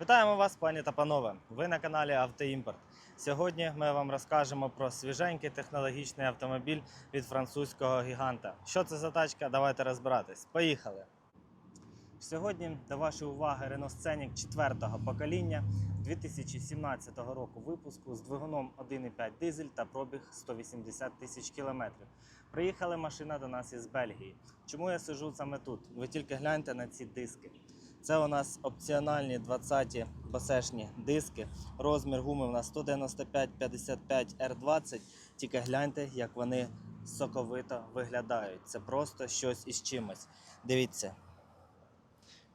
Вітаємо вас, пані та панове! Ви на каналі Автоімпорт. Сьогодні ми вам розкажемо про свіженький технологічний автомобіль від французького гіганта. Що це за тачка? Давайте розбиратись. Поїхали! Сьогодні до вашої уваги Renault Scenic 4-го покоління 2017 року випуску з двигуном 1,5 дизель та пробіг 180 тисяч кілометрів. Приїхала машина до нас із Бельгії. Чому я сижу саме тут? Ви тільки гляньте на ці диски. Це у нас опціональні 20-ті басешні диски. Розмір гуми у нас 195-55 R20. Тільки гляньте, як вони соковито виглядають. Це просто щось із чимось. Дивіться.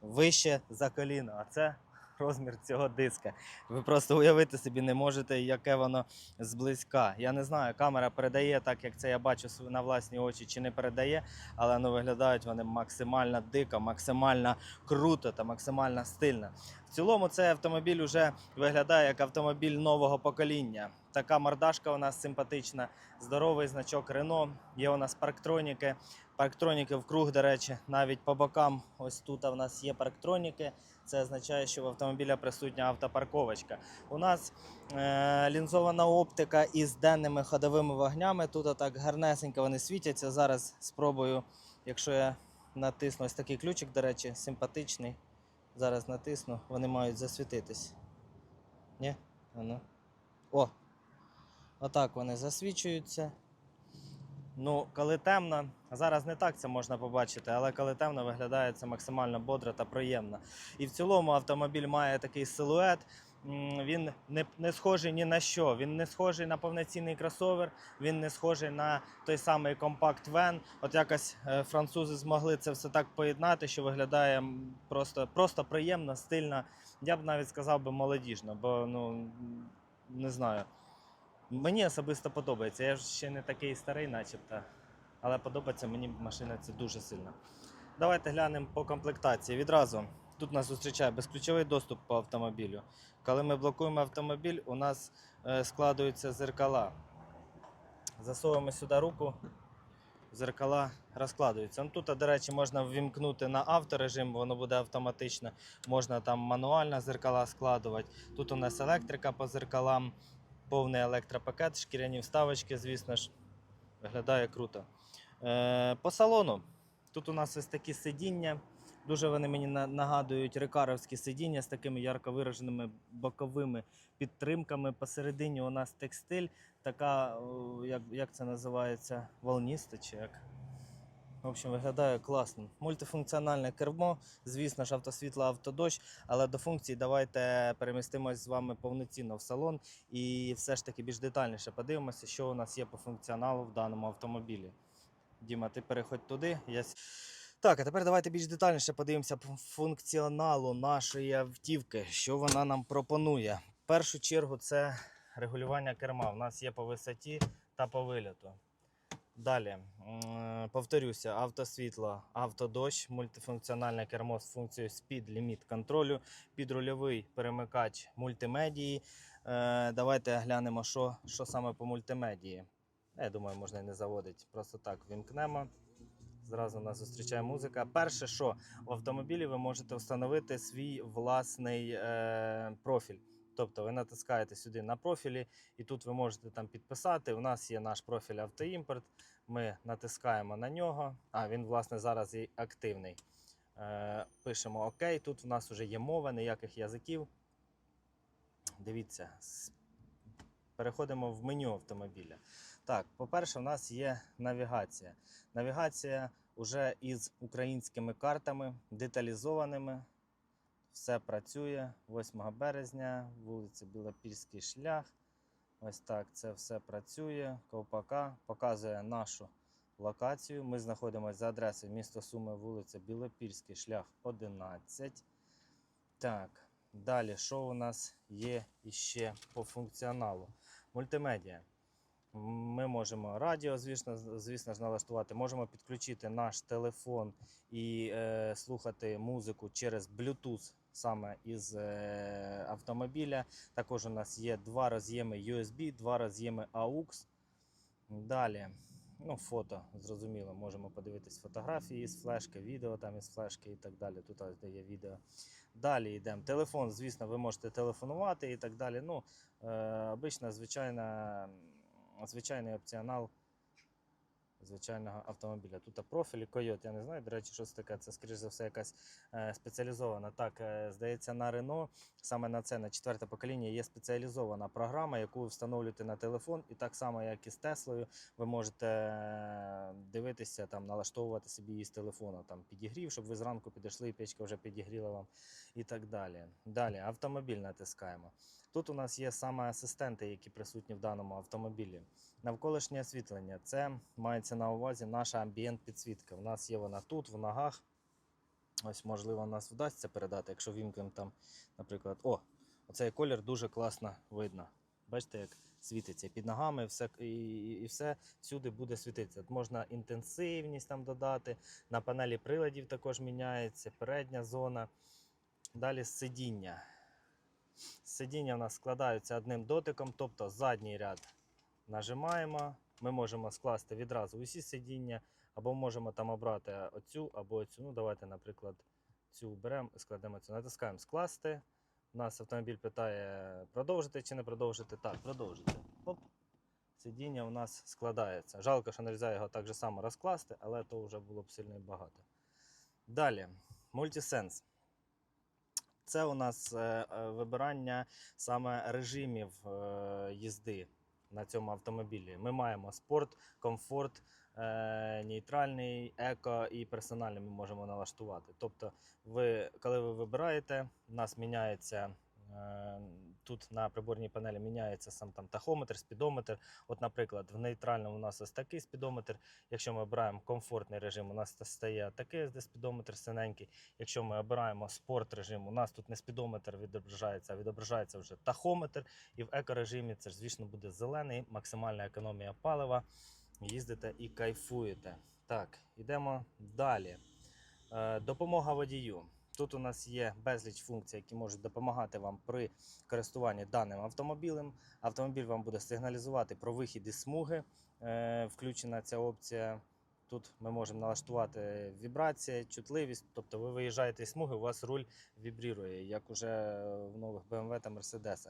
Вище за коліно, а це розмір цього диска. Ви просто уявити собі не можете, яке воно зблизька. Я не знаю, камера передає так, як це я бачу на власні очі, чи не передає, але ну, виглядають вони максимально дико, максимально круто та максимально стильно. В цілому цей автомобіль вже виглядає як автомобіль нового покоління. Така мордашка у нас симпатична, здоровий значок Renault. Є у нас парктроніки. Парктроніки вкруг, до речі, навіть по бокам. Ось тут у нас є парктроніки. Це означає, що в автомобіля присутня автопарковочка. У нас е- лінзована оптика із денними ходовими вогнями. Тут отак гарнесенько вони світяться. Зараз спробую, якщо я натисну ось такий ключик, до речі, симпатичний. Зараз натисну, вони мають засвітитись. Ні? Ну. О! Отак вони засвічуються. Ну, коли темно, зараз не так це можна побачити, але коли темно, виглядає це максимально бодро та приємно. І в цілому автомобіль має такий силует. Він не, не схожий ні на що. Він не схожий на повноцінний кросовер, він не схожий на той самий компакт вен. От якось е, французи змогли це все так поєднати, що виглядає просто, просто приємно, стильно. Я б навіть сказав би молодіжно, бо ну не знаю. Мені особисто подобається. Я ж ще не такий старий, начебто. Але подобається мені машина це дуже сильно. Давайте глянемо по комплектації. Відразу тут нас зустрічає безключовий доступ по автомобілю. Коли ми блокуємо автомобіль, у нас е, складуються зеркала. Засовуємо сюди руку, зеркала розкладуються. Ну, тут, до речі, можна ввімкнути на авторежим, воно буде автоматично. Можна там мануально зеркала складувати. Тут у нас електрика по зеркалам повний електропакет, шкіряні вставочки, звісно ж, виглядає круто. Е, по салону. Тут у нас ось такі сидіння. Дуже вони мені нагадують рекаровські сидіння з такими ярко вираженими боковими підтримками. Посередині у нас текстиль, така, як, як це називається, волніста чи як. В общем, виглядає класно. Мультифункціональне кермо, звісно ж, автосвітло, автодощ, але до функцій давайте перемістимось з вами повноцінно в салон і все ж таки більш детальніше подивимося, що у нас є по функціоналу в даному автомобілі. Діма, ти переходь туди. Я... Так, а тепер давайте більш детальніше подивимося по функціоналу нашої автівки, що вона нам пропонує. В першу чергу це регулювання керма. У нас є по висоті та по вильоту. Далі, повторюся, автосвітло, автодощ, мультифункціональне кермо з функцією Speed Limit контролю, підрульовий перемикач мультимедії. Е, давайте глянемо, що, що саме по мультимедії. Я думаю, можна і не заводити. Просто так вімкнемо. Зразу нас зустрічає музика. Перше, що в автомобілі ви можете встановити свій власний е, профіль. Тобто ви натискаєте сюди на профілі, і тут ви можете там підписати. У нас є наш профіль автоімпорт. Ми натискаємо на нього. А він, власне, зараз і активний. Е, пишемо ОК. Тут у нас вже є мова, ніяких язиків. Дивіться, переходимо в меню автомобіля. Так, по-перше, у нас є навігація. Навігація вже із українськими картами, деталізованими. Все працює. 8 березня, вулиця Білопільський шлях. Ось так це все працює. Ковпака показує нашу локацію. Ми знаходимося за адресою місто Суми, вулиця Білопільський шлях 11. Так, далі, що у нас є іще по функціоналу? Мультимедіа. Ми можемо радіо, звісно, звісно ж, налаштувати. Можемо підключити наш телефон і е, слухати музику через Bluetooth саме із е, автомобіля. Також у нас є два роз'єми USB, два роз'єми AUX. Далі, ну, фото, зрозуміло, можемо подивитись фотографії з флешки, відео там із флешки і так далі. Тут де є відео. Далі йдемо. Телефон, звісно, ви можете телефонувати і так далі. Ну, е, обична, звичайна, звичайний опціонал звичайного автомобіля. Тут профілі Койот, я не знаю, до речі, що це таке. Це, скоріш за все, якась е, спеціалізована. Так, е, здається, на Renault, саме на це, на четверте покоління, є спеціалізована програма, яку ви встановлюєте на телефон. І так само, як і з Теслою, ви можете е, дивитися, там, налаштовувати собі її з телефону, там, підігрів, щоб ви зранку підійшли, і печка вже підігріла вам і так далі. Далі, автомобіль натискаємо. Тут у нас є саме асистенти, які присутні в даному автомобілі. Навколишнє освітлення це мається на увазі наша амбієнт підсвітка. У нас є вона тут, в ногах. Ось, можливо, нас вдасться передати, якщо вімкнемо там, наприклад, о, оцей колір дуже класно видно. Бачите, як світиться під ногами, все, і- і все всюди буде світитися. От можна інтенсивність там додати. На панелі приладів також міняється, передня зона. Далі сидіння. Сидіння в нас складаються одним дотиком, тобто задній ряд нажимаємо. Ми можемо скласти відразу усі сидіння, або можемо там обрати оцю або оцю. Ну, давайте, наприклад, цю беремо і складемо цю. Натискаємо скласти. У нас автомобіль питає продовжити чи не продовжити. Так, продовжити. Оп. Сидіння у нас складається. Жалко, що нельзя його так же само розкласти, але то вже було б сильно і багато. Далі, мультисенс. Це у нас е, е, вибирання саме режимів е, їзди на цьому автомобілі. Ми маємо спорт, комфорт, нейтральний, еко і персональний ми можемо налаштувати. Тобто, ви, коли ви вибираєте, у нас міняється. Тут на приборній панелі міняється сам там тахометр, спідометр. От, наприклад, в нейтральному у нас ось такий спідометр. Якщо ми обираємо комфортний режим, у нас стає такий де спідометр синенький. Якщо ми обираємо спорт режим, у нас тут не спідометр відображається, а відображається вже тахометр. І в екорежимі це ж, звісно, буде зелений, максимальна економія палива. Їздите і кайфуєте. Так, йдемо далі. Е, допомога водію. Тут у нас є безліч функцій, які можуть допомагати вам при користуванні даним автомобілем. Автомобіль вам буде сигналізувати про вихід із смуги. Е, включена ця опція. Тут ми можемо налаштувати вібрація, чутливість. Тобто ви виїжджаєте із смуги, у вас руль вібрірує, як уже в нових BMW та Mercedes.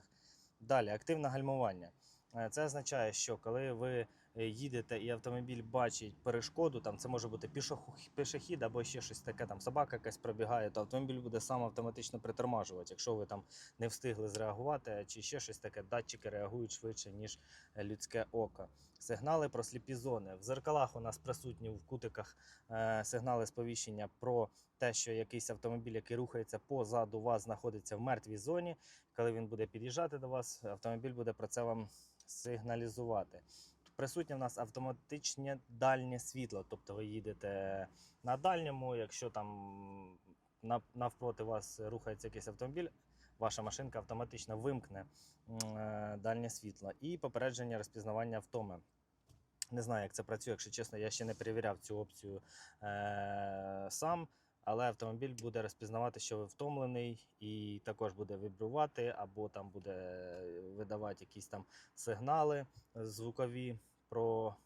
Далі, активне гальмування. Е, Це означає, що коли ви їдете і автомобіль бачить перешкоду, там це може бути пішохід або ще щось таке, там собака якась пробігає, то автомобіль буде сам автоматично притормажувати. Якщо ви там не встигли зреагувати, чи ще щось таке, датчики реагують швидше, ніж е, людське око. Сигнали про сліпі зони. В зеркалах у нас присутні в кутиках е, сигнали сповіщення про те, що якийсь автомобіль, який рухається позаду вас, знаходиться в мертвій зоні. Коли він буде під'їжджати до вас, автомобіль буде про це вам сигналізувати. Присутнє в нас автоматичне дальнє світло, тобто ви їдете на дальньому, якщо там навпроти вас рухається якийсь автомобіль, ваша машинка автоматично вимкне е, дальнє світло і попередження розпізнавання втоми. Не знаю, як це працює, якщо чесно, я ще не перевіряв цю опцію е- сам. Але автомобіль буде розпізнавати, що ви втомлений, і також буде вібрувати, або там буде видавати якісь там сигнали звукові про,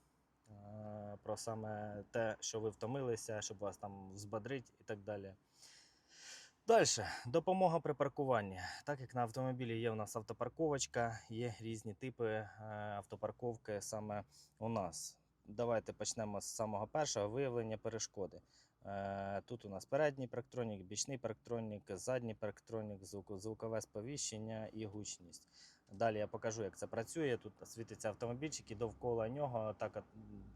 е, про саме те, що ви втомилися, щоб вас там взбадрить і так далі. Далі, допомога при паркуванні. Так як на автомобілі є у нас автопарковочка, є різні типи е, автопарковки саме у нас. Давайте почнемо з самого першого виявлення перешкоди. Е, Тут у нас передній парктронік, бічний парктронік, задній парктронік, звук, звукове сповіщення і гучність. Далі я покажу, як це працює. Тут світиться автомобільчик і довкола нього так,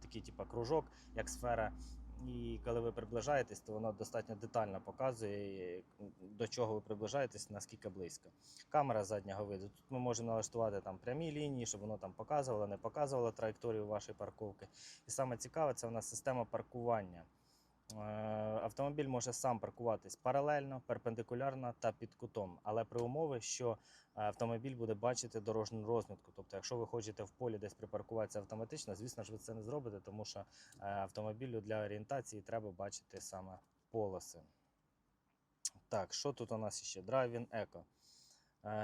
такий типу, кружок, як сфера. І коли ви приближаєтесь, то воно достатньо детально показує, до чого ви приближаєтесь, наскільки близько. Камера заднього виду. Тут ми можемо налаштувати там прямі лінії, щоб воно там показувало, не показувало траєкторію вашої парковки. І саме цікаве, це у нас система паркування. Е, Автомобіль може сам паркуватись паралельно, перпендикулярно та під кутом, але при умові, що е, автомобіль буде бачити дорожню розмітку. Тобто, якщо ви хочете в полі десь припаркуватися автоматично, звісно ж ви це не зробите, тому що е, автомобілю для орієнтації треба бачити саме полоси. Так, що тут у нас ще? Driving Eco.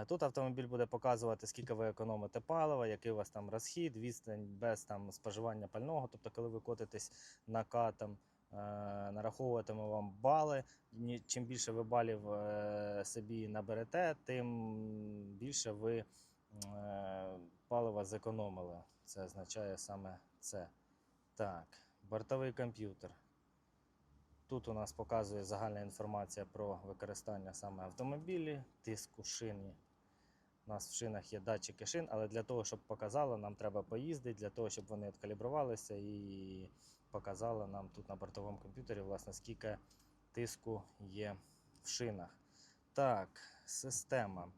Тут автомобіль буде показувати, скільки ви економите палива, який у вас там розхід, відстань без там споживання пального. Тобто, коли ви котитесь накатом, нараховуватиме вам бали. Чим більше ви балів е, собі наберете, тим більше ви е, палива зекономили. Це означає саме це. Так, бортовий комп'ютер. Тут у нас показує загальна інформація про використання саме автомобілі, тиск у шині. У нас в шинах є датчики шин, але для того, щоб показало, нам треба поїздити, для того, щоб вони відкалібрувалися і показало нам тут на бортовому комп'ютері, власне, скільки тиску є в шинах. Так, система.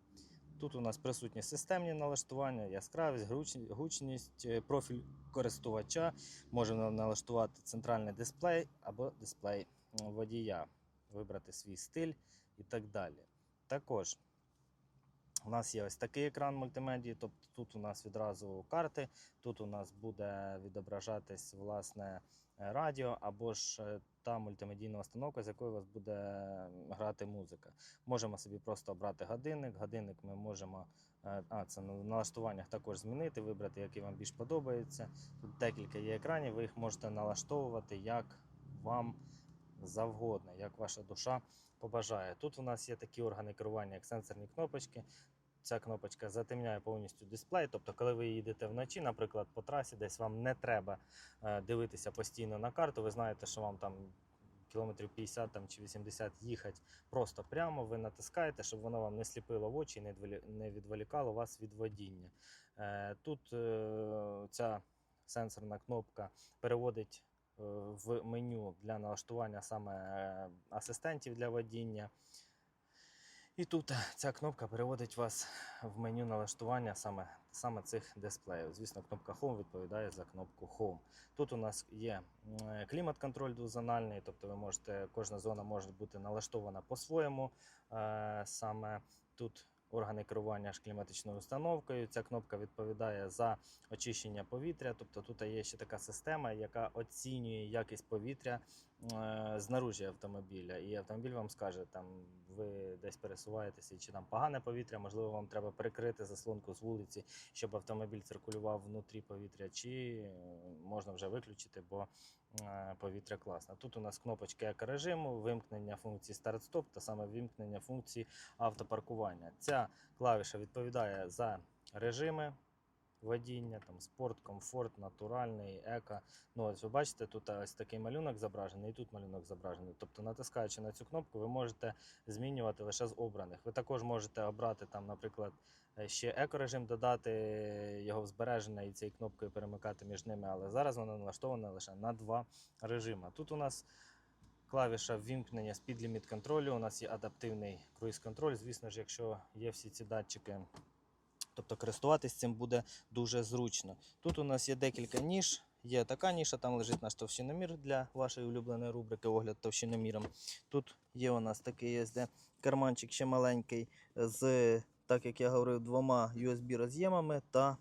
Тут у нас присутні системні налаштування, яскравість, гучність, е, профіль користувача. Можемо налаштувати центральний дисплей або дисплей водія, вибрати свій стиль і так далі. Також у нас є ось такий екран мультимедії, тобто тут у нас відразу карти, тут у нас буде відображатись власне радіо або ж е, та мультимедійна установка, з якої у вас буде грати музика. Можемо собі просто обрати годинник. Годинник ми можемо, е, а це на налаштуваннях також змінити, вибрати, який вам більш подобається. Тут декілька є екранів, ви їх можете налаштовувати як вам завгодно, як ваша душа побажає. Тут у нас є такі органи керування, як сенсорні кнопочки. Ця кнопочка затемняє повністю дисплей. Тобто, коли ви їдете вночі, наприклад, по трасі, десь вам не треба е, дивитися постійно на карту. Ви знаєте, що вам там кілометрів 50 там, чи 80 їхати просто прямо. Ви натискаєте, щоб воно вам не сліпило в очі, відволі- не відволікало вас від водіння. Е, Тут е, ця сенсорна кнопка переводить в меню для налаштування саме е, асистентів для водіння. І тут е, ця кнопка переводить вас в меню налаштування саме, саме цих дисплеїв. Звісно, кнопка Home відповідає за кнопку Home. Тут у нас є е, клімат-контроль двозональний, тобто ви можете, кожна зона може бути налаштована по-своєму. Е, Саме тут органи керування ж кліматичною установкою. Ця кнопка відповідає за очищення повітря. Тобто тут є ще така система, яка оцінює якість повітря знаружі автомобіля. І автомобіль вам скаже, там ви десь пересуваєтеся, чи там погане повітря, можливо, вам треба перекрити заслонку з вулиці, щоб автомобіль циркулював внутрі повітря, чи е, можна вже виключити, бо е, повітря класне. Тут у нас кнопочки екорежиму, вимкнення функції старт-стоп та саме вимкнення функції автопаркування. Ця клавіша відповідає за режими водіння, там спорт, комфорт, натуральний, еко. Ну, ось ви бачите, тут ось такий малюнок зображений, і тут малюнок зображений. Тобто, натискаючи на цю кнопку, ви можете змінювати лише з обраних. Ви також можете обрати там, наприклад, е, ще екорежим, додати його в збереження і цією кнопкою перемикати між ними, але зараз вона налаштована лише на два режими. Тут у нас клавіша ввімкнення спідліміт контролю. У нас є адаптивний круїз-контроль. Звісно ж, якщо є всі ці датчики. Тобто користуватись цим буде дуже зручно. Тут у нас є декілька ніж. Є така ніша, там лежить наш товщиномір для вашої улюбленої рубрики огляд товщиноміром. Тут є у нас такий SD карманчик ще маленький з, так як я говорив, двома USB роз'ємами та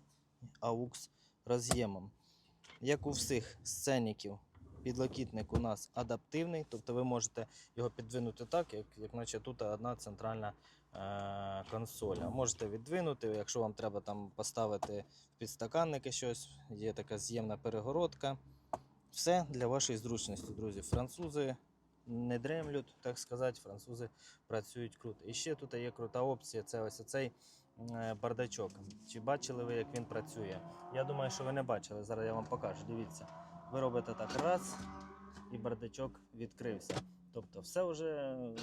AUX роз'ємом. Як у всіх сценіків, підлокітник у нас адаптивний, тобто ви можете його підвинути так, як, як наче тут одна центральна е, консоль. Можете віддвинути, якщо вам треба там поставити в підстаканники щось, є така з'ємна перегородка. Все для вашої зручності, друзі. Французи не дремлють, так сказати, французи працюють круто. І ще тут є крута опція це ось цей бардачок. Чи бачили ви, як він працює? Я думаю, що ви не бачили. Зараз я вам покажу. Дивіться. Ви робите так раз, і бардачок відкрився. Тобто, все вже е,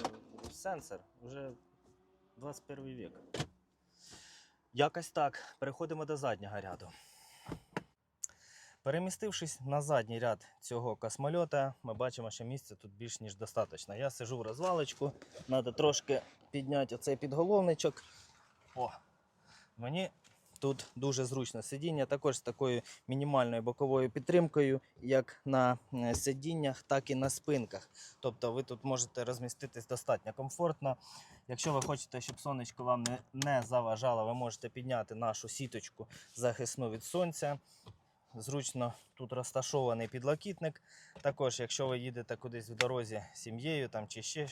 сенсор, вже 21 вік. Якось так. Переходимо до заднього ряду. Перемістившись на задній ряд цього космольота, ми бачимо, що місця тут більш ніж достатньо. Я сижу в розвалочку, треба трошки підняти оцей підголовничок. О, мені тут дуже зручно сидіння, також з такою мінімальною боковою підтримкою, як на е, сидіннях, так і на спинках. Тобто ви тут можете розміститись достатньо комфортно. Якщо ви хочете, щоб сонечко вам не, заважало, ви можете підняти нашу сіточку захисну від сонця. Зручно тут розташований підлокітник. Також, якщо ви їдете кудись в дорозі з сім'єю там, чи ще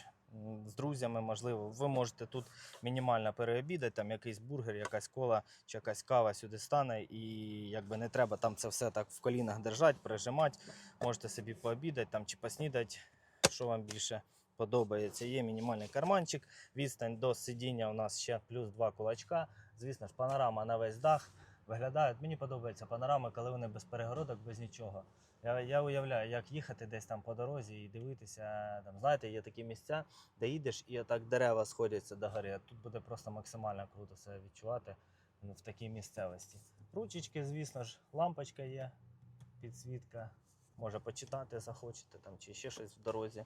з друзями, можливо, ви можете тут мінімально переобідати, там якийсь бургер, якась кола чи якась кава сюди стане, і якби не треба там це все так в колінах держати, прижимати. Можете собі пообідати там чи поснідати, що вам більше подобається. Є мінімальний карманчик, відстань до сидіння у нас ще плюс два кулачка. Звісно ж, панорама на весь дах. Виглядають. Мені подобається панорами, коли вони без перегородок, без нічого. Я, я уявляю, як їхати десь там по дорозі і дивитися. Там, знаєте, є такі місця, де їдеш і отак дерева сходяться до гори. Тут буде просто максимально круто себе відчувати ну, в такій місцевості. Ручечки, звісно ж, лампочка є, підсвітка. Може почитати захочете там чи ще щось в дорозі.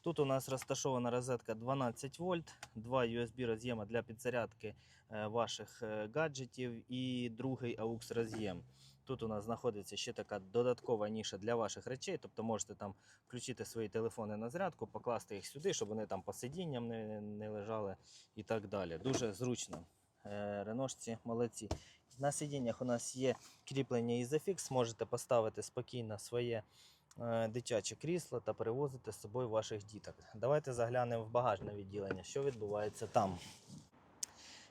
Тут у нас розташована розетка 12 вольт, два USB роз'єми для підзарядки е, ваших е, гаджетів і другий AUX роз'єм. Тут у нас знаходиться ще така додаткова ніша для ваших речей, тобто можете там включити свої телефони на зарядку, покласти їх сюди, щоб вони там по сидінням не, не лежали і так далі. Дуже зручно. Е, Реношці молодці. На сидіннях у нас є кріплення Isofix, можете поставити спокійно своє е, дитяче крісло та перевозити з собою ваших діток. Давайте заглянемо в багажне відділення, що відбувається там.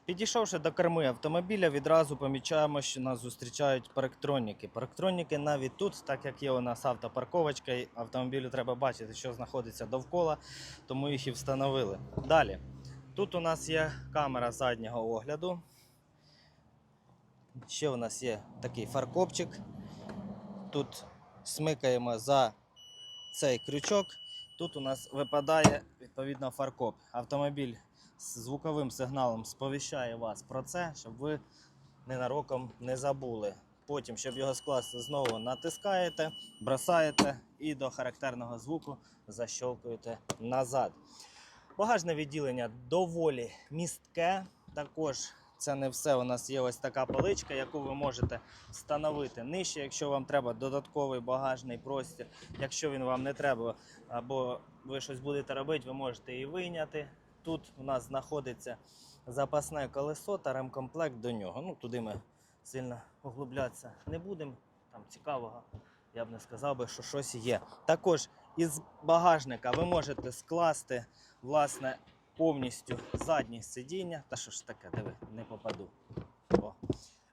Підійшовши до керми автомобіля, відразу помічаємо, що нас зустрічають парктроніки. Парктроніки навіть тут, так як є у нас автопарковочка, автомобілю треба бачити, що знаходиться довкола, тому їх і встановили. Далі. Тут у нас є камера заднього огляду. Ще у нас є такий фаркопчик. Тут смикаємо за цей крючок. Тут у нас випадає відповідно фаркоп. Автомобіль з звуковим сигналом сповіщає вас про це, щоб ви ненароком не забули. Потім, щоб його скласти, знову натискаєте, бросаєте і до характерного звуку защолкуєте назад. Багажне відділення доволі містке. Також це не все. У нас є ось така поличка, яку ви можете встановити нижче, якщо вам треба додатковий багажний простір. Якщо він вам не треба, або ви щось будете робити, ви можете її вийняти. Тут у нас знаходиться запасне колесо та ремкомплект до нього. Ну, туди ми сильно поглублятися не будемо. Там цікавого, я б не сказав би, що щось є. Також із багажника ви можете скласти власне повністю заднє сидіння. Та що ж таке, диви, не попаду. О.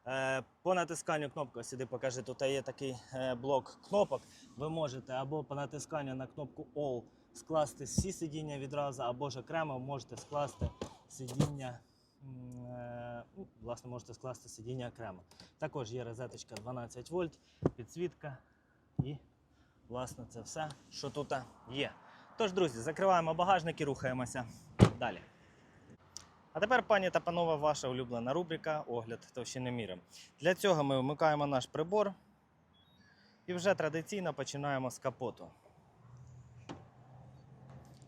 Е, по натисканню кнопки, сюди покажи, тут є такий е, блок кнопок. Ви можете або по натисканню на кнопку All скласти всі сидіння відразу, або ж окремо можете скласти сидіння. е, ну, Власне, можете скласти сидіння окремо. Також є розеточка 12 вольт, підсвітка і, власне, це все, що тут є. Тож, друзі, закриваємо багажник і рухаємося далі. А тепер, пані та панове, ваша улюблена рубрика Огляд товщини міри. Для цього ми вмикаємо наш прибор і вже традиційно починаємо з капоту.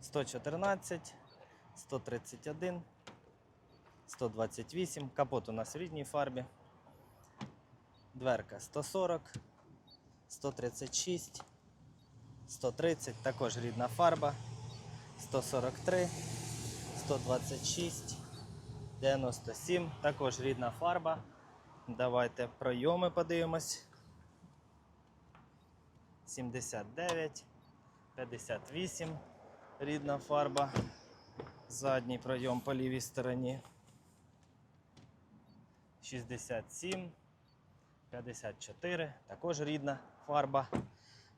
114, 131, 128. Капот у нас в рідній фарбі. Дверка 140, 136, 130, також рідна фарба, 143, 126, 97, також рідна фарба. Давайте пройоми подивимось. 79, 58, рідна фарба. Задній пройом по лівій стороні. 67, 54, також рідна фарба.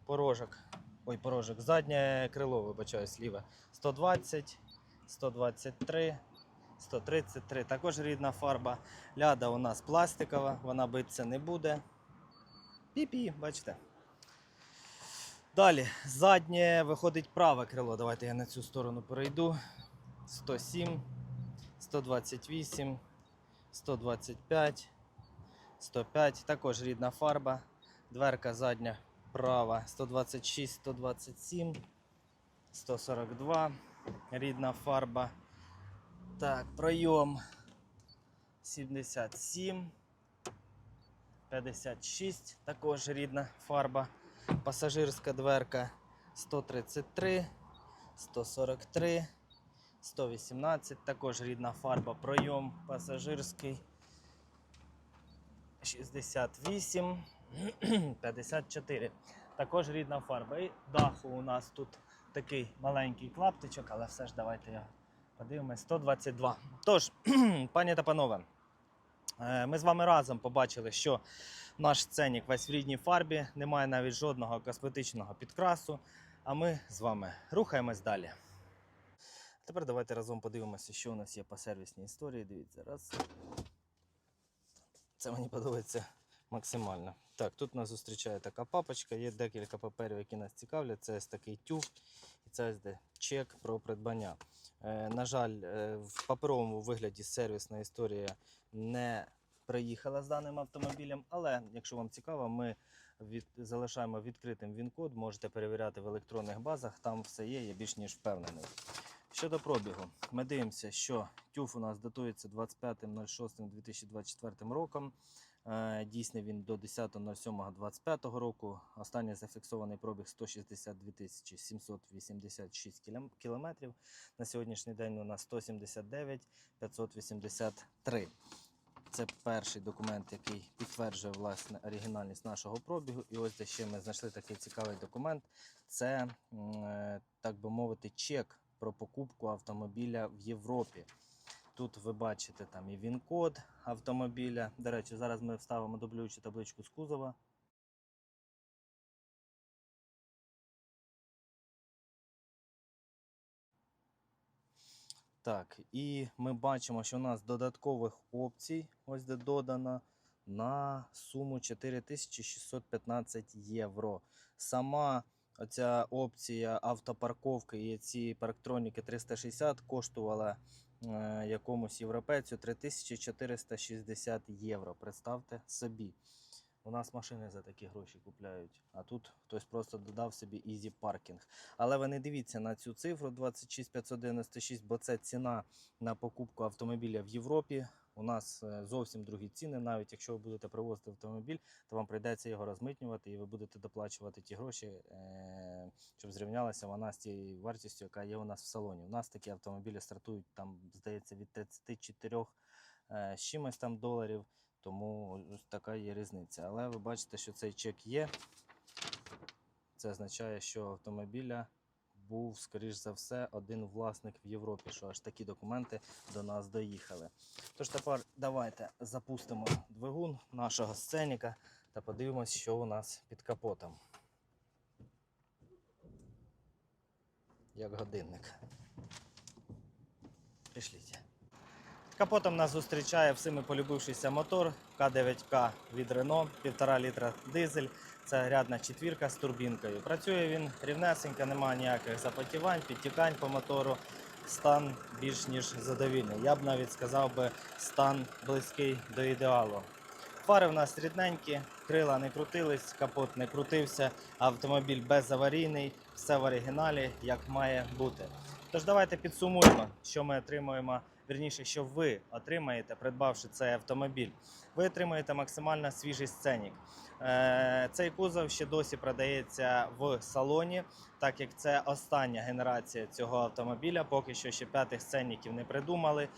Порожок. Ой, порожок. Заднє крило, вибачаюсь, ліве. 120, 123, 133. Також рідна фарба. Ляда у нас пластикова, вона битися не буде. Пі-пі, бачите. Далі, заднє виходить праве крило. Давайте я на цю сторону перейду. 107, 128, 125, 105. Також рідна фарба. Дверка задня права 126, 127, 142. Рідна фарба. Так, пройом 77, 56. Також рідна фарба. Пасажирська дверка 133, 143, 118. Також рідна фарба. Пройом пасажирський 68, 54. Також рідна фарба. І даху у нас тут такий маленький клаптичок, але все ж давайте його подивимось. 122. Тож, пані та панове, е, ми з вами разом побачили, що наш сценік весь в рідній фарбі, немає навіть жодного косметичного підкрасу. А ми з вами рухаємось далі. Тепер давайте разом подивимося, що у нас є по сервісній історії. Дивіться, раз. Це мені подобається максимально. Так, тут нас зустрічає така папочка, є декілька паперів, які нас цікавлять. Це ось такий тюф, і це ось де чек про придбання. Е, на жаль, е, в паперовому вигляді сервісна історія не приїхала з даним автомобілем, але якщо вам цікаво, ми від, залишаємо відкритим він-код, можете перевіряти в електронних базах, там все є, я більш ніж впевнений. Щодо пробігу, ми дивимося, що тюф у нас датується 25.06.2024 роком. Е, Дійсний він до 10.07.25 року. Останній зафіксований пробіг 162 тисячі 786 кілем- кілометрів. На сьогоднішній день у нас 179 583. Це перший документ, який підтверджує власне оригінальність нашого пробігу. І ось де ще ми знайшли такий цікавий документ. Це, е, так би мовити, чек про покупку автомобіля в Європі. Тут ви бачите там і він-код автомобіля. До речі, зараз ми вставимо дублюючу табличку з кузова. Так, і ми бачимо, що у нас додаткових опцій, ось де додано, на суму 4615 євро. Сама оця опція автопарковки і ці парктроніки 360 коштувала якомусь європейцю 3460 євро. Представте собі. У нас машини за такі гроші купляють, а тут хтось просто додав собі Easy Parking. Але ви не дивіться на цю цифру 26596, бо це ціна на покупку автомобіля в Європі. У нас е, зовсім другі ціни. Навіть якщо ви будете привозити автомобіль, то вам прийдеться його розмитнювати, і ви будете доплачувати ті гроші, е, щоб зрівнялася вона з тією вартістю, яка є у нас в салоні. У нас такі автомобілі стартують там, здається, від 34 е, з чимось там доларів. Тому ось така є різниця. Але ви бачите, що цей чек є. Це означає, що автомобіля був, скоріш за все, один власник в Європі, що аж такі документи до нас доїхали. Тож тепер давайте запустимо двигун нашого сценіка та подивимось, що у нас під капотом. Як годинник. Пішліть. Капотом нас зустрічає всіми полюбившийся мотор К9К від Renault, 1,5 літра дизель. Це рядна четвірка з турбінкою. Працює він рівнесенько, немає ніяких запотівань, підтікань по мотору. Стан більш ніж задовільний. Я б навіть сказав би стан близький до ідеалу. Фари в нас рідненькі, крила не крутились, капот не крутився, автомобіль безаварійний, все в оригіналі, як має бути. Тож давайте підсумуємо, що ми отримуємо, вірніше, що ви отримаєте, придбавши цей автомобіль. Ви отримаєте максимально свіжий сценік. Е, Цей кузов ще досі продається в салоні, так як це остання генерація цього автомобіля. Поки що ще п'ятих сценіків не придумали.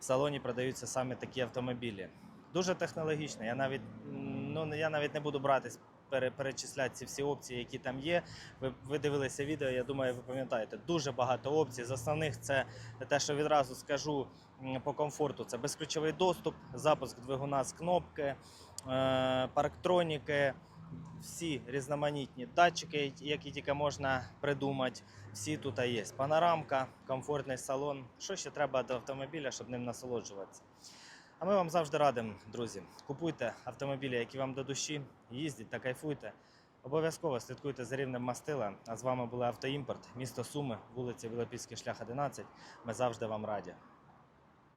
В салоні продаються саме такі автомобілі. Дуже технологічно. Я навіть ну я навіть не буду братись перечисляти ці всі опції, які там є. Ви, ви дивилися відео, я думаю, ви пам'ятаєте. Дуже багато опцій. З основних це те, що відразу скажу по комфорту. Це безключовий доступ, запуск двигуна з кнопки, е, парктроніки, всі різноманітні датчики, які тільки можна придумати. Всі тут є. Панорамка, комфортний салон. Що ще треба до автомобіля, щоб ним насолоджуватися? А ми вам завжди радимо, друзі. Купуйте автомобілі, які вам до душі, їздіть та кайфуйте. Обов'язково слідкуйте за рівнем мастила. А з вами були Автоімпорт, місто Суми, вулиця Білопільський шлях 11. Ми завжди вам раді.